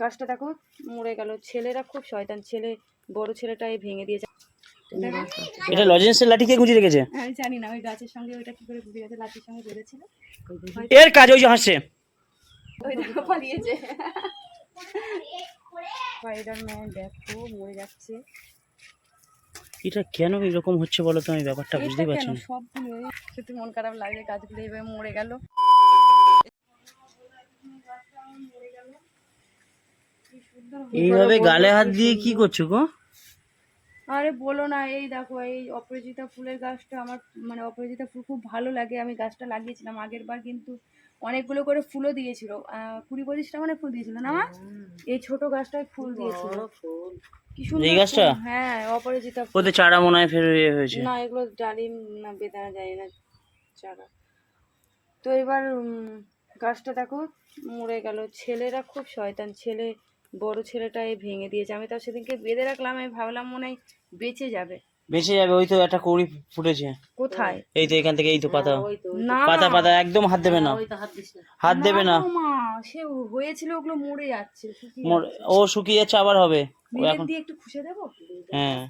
গাছটা দেখো মরে গেল। ছেলেরা খুব শয়তান। ছেলে বড় ছেলেটা এই ভেঙে দিয়েছে। এটা লজেন্সের লাঠি কে গুঁজে রেখেছে? আমি জানি না ওই গাছের সঙ্গে ওইটা কি করে ঘুরে গেছে লাঠির সঙ্গে বেঁধেছিল। এর কাজ ওই যে হাসছে। ওই দেখো পালিয়েছে। স্পাইডারম্যান দেখো মরে যাচ্ছে। এটা কেন এরকম হচ্ছে বলো তো? আমি ব্যাপারটা বুঝতেই এটা পারছি না। সবগুলো সত্যি মন খারাপ লাগে গাছগুলো এইভাবে মরে গেল। এইভাবে গালে হাত দিয়ে কি করছ গো? আরে বলো না এই দেখো এই অপরাজিতা ফুলের গাছটা আমার মানে অপরাজিতা ফুল খুব ভালো লাগে। আমি গাছটা লাগিয়েছিলাম আগের বার কিন্তু অনেকগুলো করে ফুলও দিয়েছিল। কুড়ি পঁচিশটা মানে ফুল দিয়েছিল না মা? এই ছোট গাছটায় ফুল দিয়েছিল। কি সুন্দর এই গাছটা? হ্যাঁ অপরাজিতা ফুল। চারা মনে হয় ফের ইয়ে হয়েছে। না এগুলো ডালিম না বেদানা যায় না চারা। তো এবার গাছটা দেখো মরে গেল। ছেলেরা খুব শয়তান। ছেলে বড় ছেলেটা এই ভেঙে দিয়েছে। আমি তো সেদিনকে বেঁধে রাখলাম আমি ভাবলাম মনে হয় বেঁচে যাবে। বেঁচে যাবে ওই তো একটা কৌড়ি ফুটেছে। কোথায়? এই তো এখান থেকে এই তো পাতা। পাতা পাতা একদম হাত দেবে না। হাত দেবে না। সে হয়েছিল ওগুলো মরে যাচ্ছে ও শুকিয়ে যাচ্ছে আবার হবে। দিয়ে একটু খুশে দেবো? হ্যাঁ।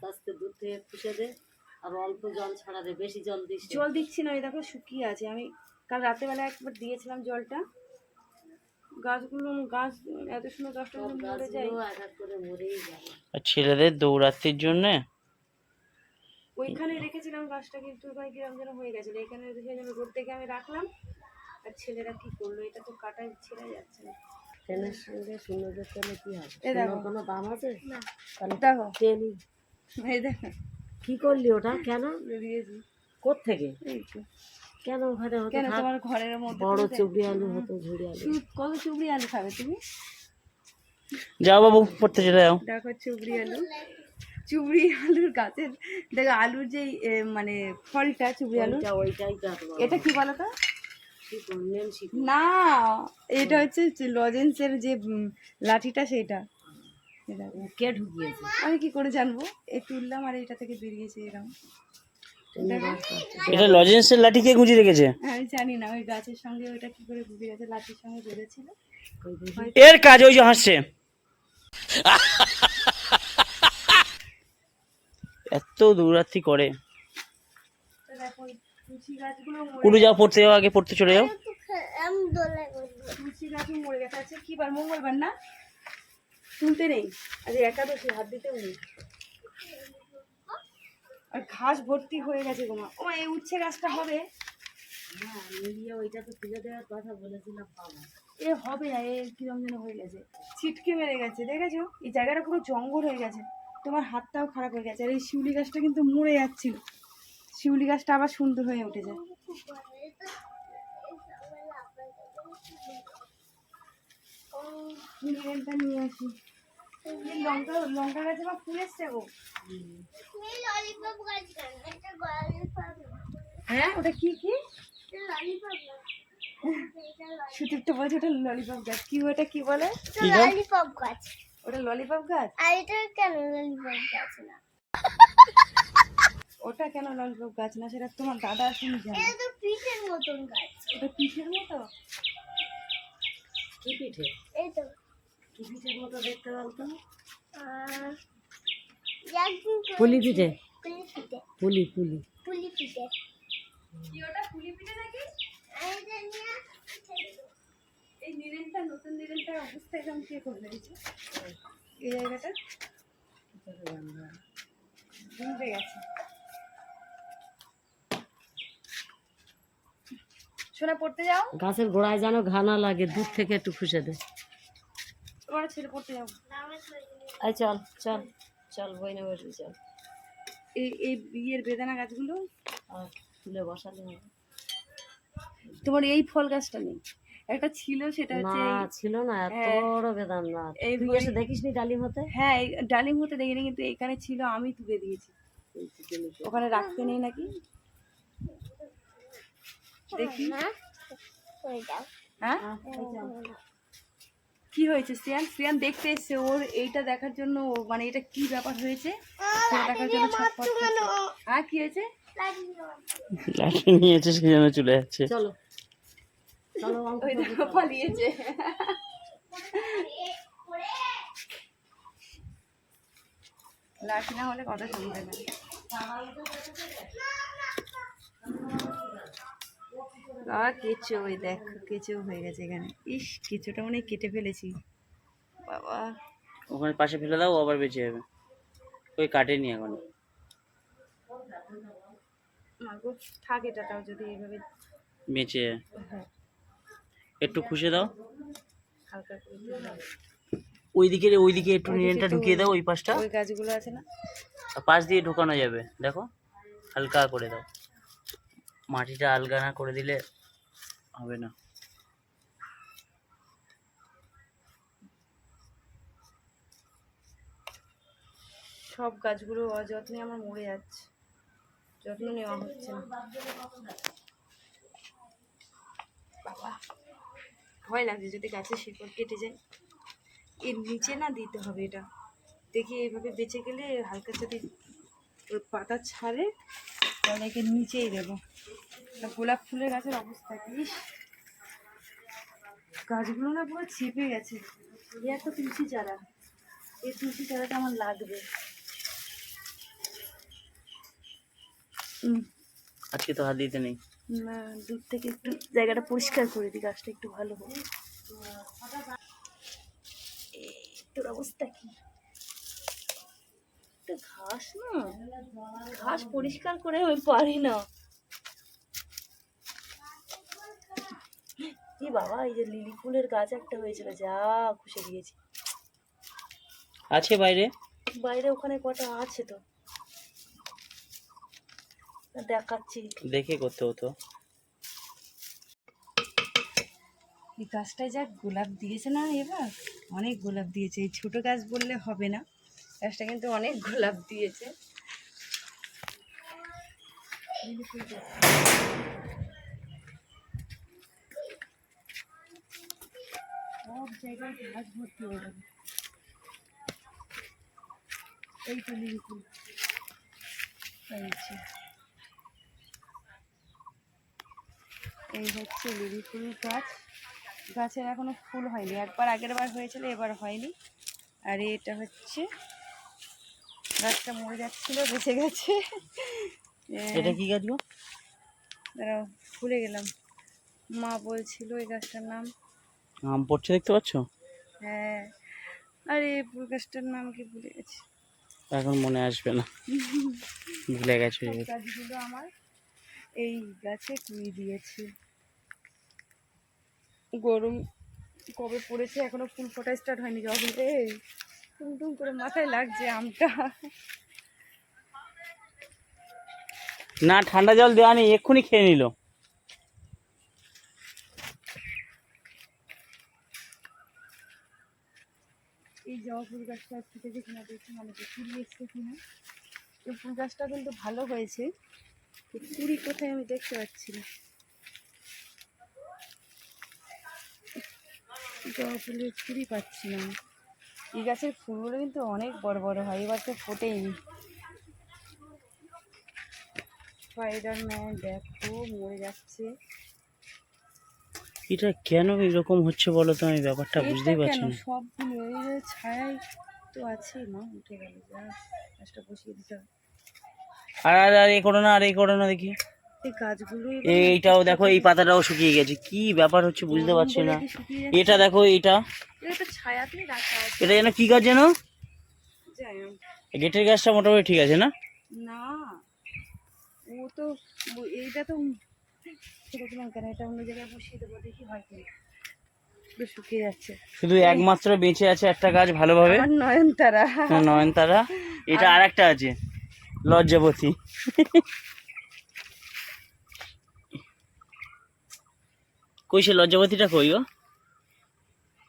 জল দিচ্ছি না এই দেখো শুকিয়ে আছে। আমি কাল রাতেবেলা একবার দিয়েছিলাম জলটা। গাছগুলো গাছ এত সুন্দর যদি মরে যায়। আর ছেলেদের দৌড়াত্তির জন্য? ওইখানে রেখেছিলাম গাছটা কিন্তু ওখানে কিরম যেন হয়ে গেছিল এখানে দেখে যেন রোদ থেকে আমি রাখলাম। আর ছেলেরা কি করল? এটা তো কাটাই ছেড়ে যাচ্ছে না। ট্রেনের সঙ্গে শূন্যদের তেলে কি হবে? কোনো দাম আছে? দেখো। ট্রেনই দেখো। কি করলি ওটা? কেন? তো। কেন ওখানে হতো কেন তোমার ঘরের মধ্যে বড় চুবড়ি আলু হতো ঝুড়ি আলু। কত চুবড়ি আলু খাবে তুমি? যাও বাবু পড়তে চলে যাও। দেখো চুবড়ি আলু। চুবড়ি আলুর গাছের দেখো আলুর যে মানে ফলটা চুবড়ি আলু ওইটাই এটা কি বলো তো না এটা হচ্ছে লজেন্সের যে লাঠিটা সেইটা। এটা কে ঢুকিয়েছে? আমি কি করে জানব? এই তুললাম আর এটা থেকে বেরিয়েছে এরকম এটা লজেন্সের লাঠি কে গুঁজে রেখেছে? আমি জানি না ওই গাছের সঙ্গে ওইটা কি করে ঘুরে গেছে লাঠির সঙ্গে বেঁধেছিল। এর কাজ ওই যে হাসছে। এত দৌড়াত্তি করে। কুড়ু যাও পড়তে যাও আগে পড়তে চলে যাও। মরে গেছে। কি বার? মঙ্গলবার না? শুনতে নেই। আজ একাদশী হাত দিতেও নেই। আর ঘাস ভর্তি হয়ে গেছে গোমা ও এই উচ্ছে গাছটা হবে? হ্যাঁ মিলিয়ে ওইটা তো তুলে দেওয়ার কথা বলেছিলাম পাবো এ হবে না এ কিরম যেন হয়ে গেছে। ছিটকে মেরে গেছে দেখেছ? এই জায়গাটা পুরো জঙ্গল হয়ে গেছে। তোমার হাতটাও খারাপ হয়ে গেছে আর এই শিউলি গাছটা কিন্তু মরে যাচ্ছিল। শিউলি গাছটা আবার সুন্দর হয়ে উঠেছে। নিয়ে আসি। লঙ্কা লঙ্কা গাছে আমার ফুল এসছে গো। হ্যাঁ ওটা কি কি? সুদীপ্ত বলছে ওটা ললিপপ গাছ। কি ওটা কি বলে? ললিপপ গাছ। ওটা ললিপপ গাছ? আর এটা কেন ললিপপ গাছ না? ওটা কেন ললিপপ গাছ না? সেটা তোমার দাদা শুনি জানে। এটা তো পিঠের মতন গাছ। ওটা পিঠের মতো? কি পিঠে? এই তো। মতো দেখতে বলতো পুলি পিঠে। পুলি পুলি। পুলি পিঠে। কি ওটা পুলি পিঠে নাকি? আর এটা নিয়ে এই নিরেনটা নতুন নিরেনটার অবস্থা একদম কে করে দিয়েছে এই জায়গাটা? ডুবে গেছে। শোনা পড়তে যাও। গাছের গোড়ায় যেন ঘা না লাগে দূর থেকে একটু খুশে দে। তোমার ছেলে পড়তে যাও এই চল চল চল বই না বসবি চল। এই এই বিয়ের বেদানা গাছগুলো? তুলে বসালে তোমার এই ফল গাছটা নেই। একটা ছিল সেটা হচ্ছে না ছিল না এত হ্যাঁ। বড় বেদান। না এই তুই এসে দেখিস নি ডালিম হতে? হ্যাঁ এই ডালিম হতে দেখিনি কিন্তু এখানে ছিল আমি তুলে দিয়েছি। ওখানে রাখতে নেই নাকি? দেখি। হয়ে। হ্যাঁ? কি হয়েছে? শ্রেয়ান শ্রেয়ান দেখতে এসছে ওর এইটা দেখার জন্য মানে এটা কি ব্যাপার হয়েছে? সেটা দেখার জন্য ছটফট আর কি হয়েছে? লাঠি নিয়েছে সে জন্য চলে যাচ্ছে। চলো। চলো ওই দেখো পালিয়েছে। লাঠি না হলে কথা শুনবে না। বাবা কেঁচো ওই দেখ কেঁচো হয়ে গেছে এখানে। ইস কেঁচোটা মনে কেটে ফেলেছি। বাবা। ওখানে পাশে ফেলে দাও আবার বেঁচে যাবে। ওই কাটেনি এখন। মাগো থাক এটাটাও যদি এইভাবে বেঁচে হ্যাঁ। একটু খুশে দাও। হালকা করে। ওইদিকে ওইদিকে একটু নিরেনটা ঢুকিয়ে দাও ওই পাশটা। ওই গাছগুলো আছে না? আর পাশ দিয়ে ঢোকানো যাবে দেখো। হালকা করে দাও। মাটিটা আলগা না করে দিলে হবে না। সব গাছগুলো অযত্নে আমার মরে যাচ্ছে। যত্ন নেওয়া হচ্ছে না। ভয় লাগছে যদি গাছের শিকড় কেটে যায়। এর নিচে না দিতে হবে এটা। দেখি এইভাবে বেঁচে গেলে হালকা যদি পাতা ছাড়ে তাহলে একে নিচেই দেবো। গোলাপ ফুলের গাছের অবস্থা কি? গাছগুলো না পুরো ছেপে গেছে। এই একটা তুলসী চারা। এই তুলসী চারাটা আমার লাগবে। আজকে তো হাত দিতে নেই। না দূর থেকে একটু জায়গাটা পরিষ্কার করে দিই গাছটা একটু ভালো হবে তোর অবস্থা কি? ঘাস না? ঘাস পরিষ্কার করে আমি পারি না। কি বাবা এই যে লিলি ফুলের গাছ একটা হয়েছিল যা খুশি দিয়েছি। আছে বাইরে? বাইরে ওখানে কটা আছে তো। দেখাচ্ছি। দেখে করতে হতো। এই গাছটায় যা গোলাপ দিয়েছে না এবার? অনেক গোলাপ দিয়েছে এই ছোটো গাছ বললে হবে না। গাছটা কিন্তু অনেক গোলাপ দিয়েছে। সব জায়গায় গাছ ভর্তি এই তো লিলি ফুল এই হচ্ছে লিলি ফুল গাছ। গাছের এখনও ফুল হয়নি। একবার আগের বার হয়েছিল, এবার হয়নি। আর এটা হচ্ছে গাছটা মরে যাচ্ছিল বেঁচে গেছে। এটা কি গাছ গো? দাঁড়াও ভুলে গেলাম। মা বলছিল এই গাছটার নাম। আম পড়ছে দেখতে পাচ্ছ? হ্যাঁ। আরে ফুল গাছটার নাম কি ভুলে গেছি। এখন মনে আসবে না। ভুলে গেছে গাছগুলো আমার এই গাছে কুড়ি দিয়েছি। গরম কবে পড়েছে? এখনও ফুল ফোটা স্টার্ট হয়নি যখন এই টুম টুম করে মাথায় লাগছে আমটা। না ঠান্ডা জল দেওয়া নেই এক্ষুনি খেয়ে নিল। এই জবা ফুল গাছটা ফুটেছে কিনা দেখি মানে কুড়ি এসছে কিনা। এই ফুল গাছটা কিন্তু ভালো হয়েছে কুড়ি কোথায় আমি দেখতে পাচ্ছি না। জবা ফুলের কুড়ি পাচ্ছি না। আমি। এই গাছের ফুলগুলো কিন্তু অনেক বড় বড় হয় এবার তো ফোটেইনি স্পাইডারম্যান দেখো মরে যাচ্ছে। এটা কেন এরকম হচ্ছে বলো তো? আমি ব্যাপারটা বুঝতেই পারছি না। সবগুলো এই ছায়াই তো আছে মা উঠে গেল যা গাছটা বসিয়ে দিতে আর আর আর এই করো না আর এই করো না দেখি। এইটাও দেখো এই পাতাটাও শুকিয়ে গেছে। কি ব্যাপার হচ্ছে বুঝতে পারছি না। এটা দেখো এটা এটা যেন কি গাছ যেন? গেটের গাছটা মোটামুটি ঠিক আছে না? না ও তো এইটা তো শুধু একমাত্র বেঁচে আছে একটা গাছ ভালোভাবে। নয়নতারা। নয়নতারা। এটা আর একটা আছে লজ্জাবতী। কই সে লজ্জাবতীটা কই গো?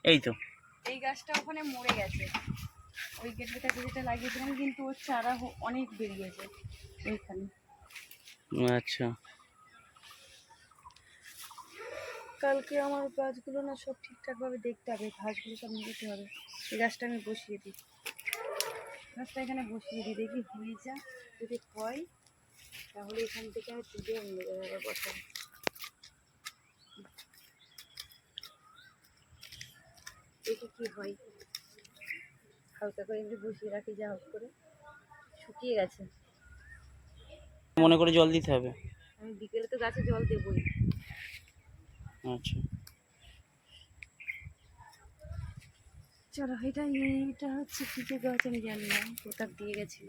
এই তো। এই গাছটা ওখানে মরে গেছে। ওই গেটটা যেটা লাগিয়েছিলাম কিন্তু ওর চারা অনেক বেরিয়েছে ওইখানে আচ্ছা। কালকে আমার গাছগুলো না সব ঠিকঠাকভাবে দেখতে হবে ঘাসগুলো সব নিতে হবে। এই গাছটা আমি বসিয়ে দিই। গাছটা এখানে বসিয়ে দিই দেখি হয়ে যা যদি হয় তাহলে এখান থেকে আমি তুলে অন্য জায়গায় বসাবো। দেখি কি হয়। হালকা করে এমনি বসিয়ে রাখি যা হোক করে। শুকিয়ে গেছে। মনে করে জল দিতে হবে। আমি বিকেলে তো গাছে জল দেবই। আচ্ছা। চলো এটা এটা হচ্ছে কী যে গাছ আমি জানি না কোথাও দিয়ে গেছিল।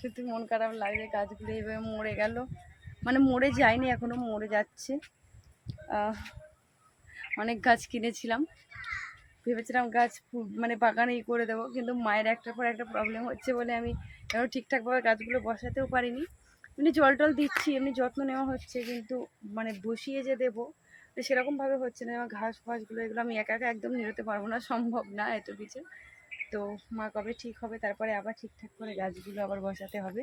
সত্যি মন খারাপ লাগছে গাছগুলো এইভাবে মরে গেল। মানে মরে যায়নি এখনও মরে যাচ্ছে। অনেক গাছ কিনেছিলাম। ভেবেছিলাম গাছ মানে বাগানেই করে দেবো, কিন্তু মায়ের একটার পর একটা প্রবলেম হচ্ছে বলে আমি এখনও ঠিকঠাকভাবে গাছগুলো বসাতেও পারিনি। এমনি জল টল দিচ্ছি, এমনি যত্ন নেওয়া হচ্ছে, কিন্তু মানে বসিয়ে যে দেবো তো সেরকমভাবে হচ্ছে না। আমার ঘাস ফাসগুলো, এগুলো আমি একা একা একদম নিরতে পারব না, সম্ভব না এত কিছু। তো মা কবে ঠিক হবে, তারপরে আবার ঠিকঠাক করে গাছগুলো আবার বসাতে হবে।